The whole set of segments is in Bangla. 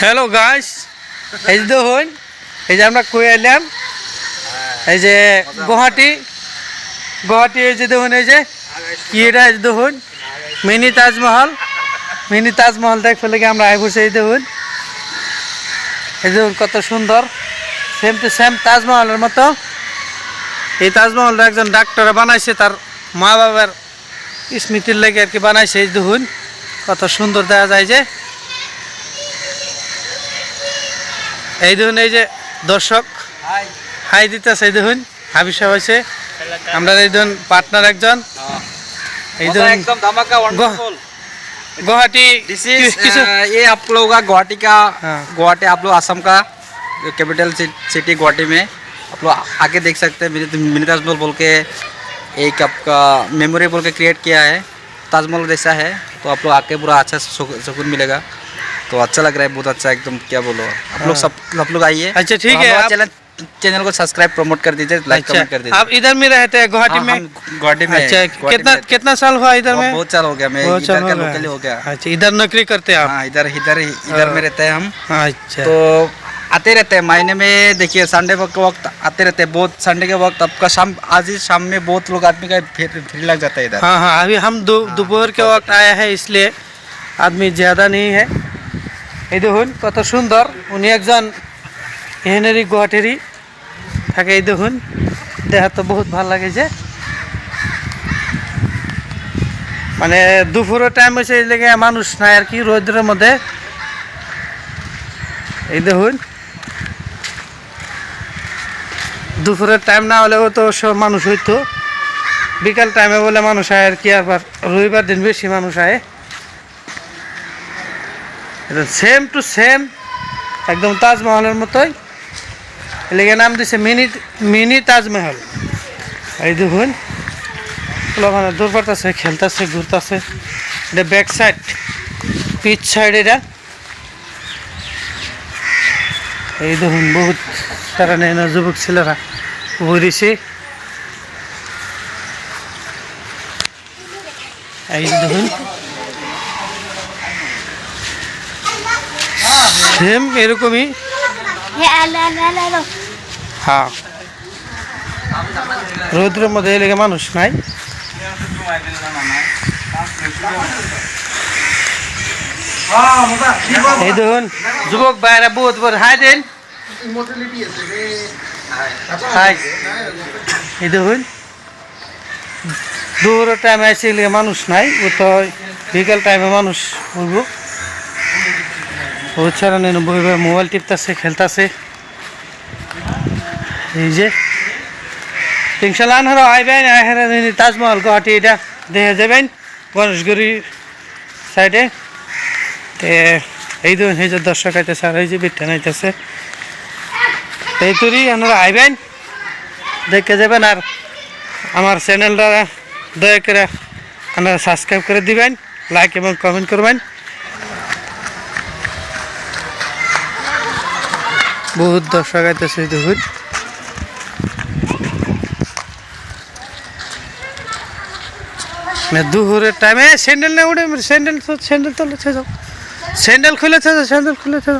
হ্যালো গাইস, এই যে দেখুন, এই যে আমরা কই এলাম, এই যে গুয়াহাটি গুয়াহাটি এই যে দেখুন, এই যে কি এটা দেখুন, মিনি তাজমহল মিনি তাজমহল দেখ ফেলে আমরা আই বসে এই দেখুন এই দেখুন কত সুন্দর সেম টু সেম তাজমহলের মতো। এই তাজমহলটা একজন ডাক্তার বানাইছে, তার মা বাবার স্মৃতির লেগে আর কি বানাইছে, এই দেখুন, কত সুন্দর দেখা যায় যে। এই দেখুন এই যে দর্শক হাই দিতেছে এই দেখুন হাবিব সাহেব আছে আমরা এই দেখুন পার্টনার একজন এই मजा দেখুন एकदम धमाका वंडरफुल গুয়াহাটি दिस কি- इज কিছু ये आप लोगों का गुवाहाटी का हाँ। गुवाहाटी आप लोग असम का कैपिटल सिटी गुवाहाटी में आप लोग आके देख सकते हैं मिनी मिनी ताजमहल बोल के एक आपका मेमोरी बोल के क्रिएट किया है ताजमहल जैसा है तो आप लोग आके पूरा अच्छा सुकून सुकून मिलेगा तो अच्छा लग रहा है बहुत अच्छा एकदम क्या बोलो। आप लोग सब आप लोग आइए। अच्छा, ठीक है, चैनल चैनल को सब्सक्राइब प्रमोट कर दीजिए लाइक अच्छा कमेंट कर दीजिए। आप इधर में रहते हैं गुवाहाटी हाँ, में? गुवाहाटी में अच्छा कितना में कितना साल हुआ इधर में? बहुत साल हो गया मैं इधर का लोकल हो गया। अच्छा इधर नौकरी करते हैं आप? हाँ इधर इधर इधर में रहते हैं हम। अच्छा। तो आते रहते हैं महीने में देखिए संडे के वक्त आते रहते हैं बहुत संडे के वक्त आपका शाम आज ही शाम में बहुत लोग आदमी का भीड़ लग जाता है इधर। हाँ हाँ अभी हम दोपहर के वक्त आया है इसलिए आदमी ज़्यादा नहीं है। এই দেখুন, কত সুন্দর। উনি একজন এহেনেরই গুয়াহাটিরই। থাকে এই দেখুন দেখা তো বহুত ভালো লাগে যে। মানে দুপুরের টাইম হয়েছে এই লেগে মানুষ নাই আর কি, রোদ্রের মধ্যে। এই দেখুন, দুপুরের টাইম না হলেও তো সব মানুষ হইতো। বিকাল টাইমে বলে মানুষ আয় আর কি, আবার রবিবার দিন বেশি মানুষ আয়। সেম টু সেম একদম তাজমহলের মতোই। এলাকা নাম দিছে মিনি মিনি তাজমহল। এই দেখুন মানে দূর পারতেছে, খেলতেছে, ঘুরতেছে। এটা ব্যাক সাইড পিচ সাইড এটা। এই দেখুন, বহুত সারা নেই যুবক ছেলেরা। ঘুরিছে এই দেখুন। সেম এরকমই? হ্যালো হ্যাঁ। রৌদ্রের মধ্যে এলাকা মানুষ নাই? এই দেখুন যুবক ভাইরা বহুত বড়। হাই দেন। এই দেখুন। দুপুরের টাইমে আসে মানুষ নাই ও তো বিকেল টাইমে মানুষ বলব। নেই বইবে মোবাইল টিপতেছে, খেলতেছে। এই যে, ইনশাল্লাহ আইবেন আহেরা তাজমহল গুয়াহাটি এটা দেখে যাবেন, গণেশগুড়ি সাইডে। এই দুই এই যে দর্শক আইতেছে, আর এই যে বিট্টা নাইতেছে। এই তুরি আপনারা আইবেন, দেখে যাবেন, আর আমার চ্যানেলটা দয়া করে আপনারা সাবস্ক্রাইব করে দিবেন লাইক এবং কমেন্ট করবেন। বহুত দর্শক আইতেছে দেখুন দুপুরের টাইমে স্যান্ডেল না উঠে স্যান্ডেল তো স্যান্ডেল তো লেছে যাও। স্যান্ডেল খুলেছে স্যান্ডেল খুলেছে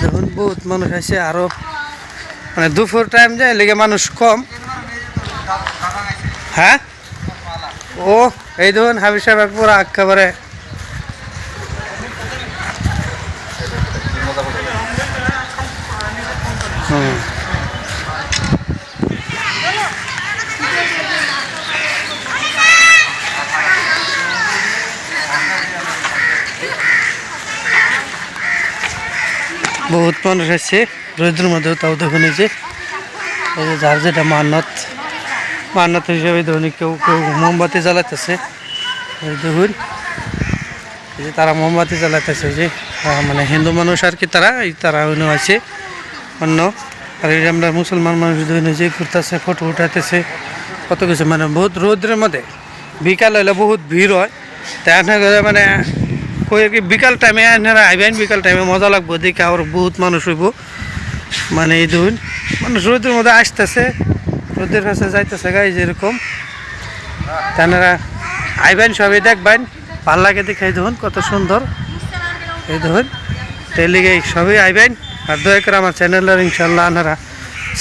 দেখুন বহুত মানুষ আছে আরও মানে দুপুর টাইম যায়, লেগে মানুষ কম। হ্যাঁ? ও, এই দেখুন হাবিব সাহেব পুরো একেবারে হুম বহুত মানুষ আছে। রোদের মধ্যেও তাও দেখুন এই যে যার যেটা মান্নত মান্নত হিসেবে দেখুন কেউ কেউ মোমবাতি জ্বালাতেছে দেখুন, এই যে তারা মোমবাতি জ্বালাতেছে যে মানে হিন্দু মানুষ আর কি তারা, এই তারা আছে। অন্য আর এই আমরা মুসলমান মানুষ এই যে ঘুরতেছে ফটো উঠাতেছে কত কিছু। মানে বহুত রোদ্রের মধ্যে। বিকাল হলে বহুত ভিড় হয়। তা আপনার মানে কই কি বিকাল টাইমে আপনারা আইবেন, বিকাল টাইমে মজা লাগবো। দেখে আর বহুত মানুষ হইব। মানে এই ধরুন মানুষ রোদের মধ্যে আসতেছে। রোদের কাছে যাইতেছে গাই যেরকম তারা আইবেন, সবাই দেখবেন। ভালো লাগে দেখে দেখুন কত সুন্দর। এই দেখুন তেলিগে সবই আইবেন। আর দয়া করে আমার চ্যানেলের ইনশাল্লাহ আপনারা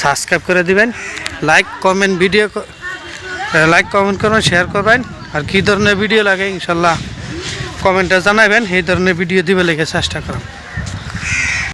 সাবস্ক্রাইব করে দিবেন। Like comment video like comment করবেন শেয়ার করবেন। আর কী ধরনের ভিডিও লাগে ইনশাল্লাহ কমেন্টে জানাবেন, এই ধরনের ভিডিও দিবে লেগে চেষ্টা করেন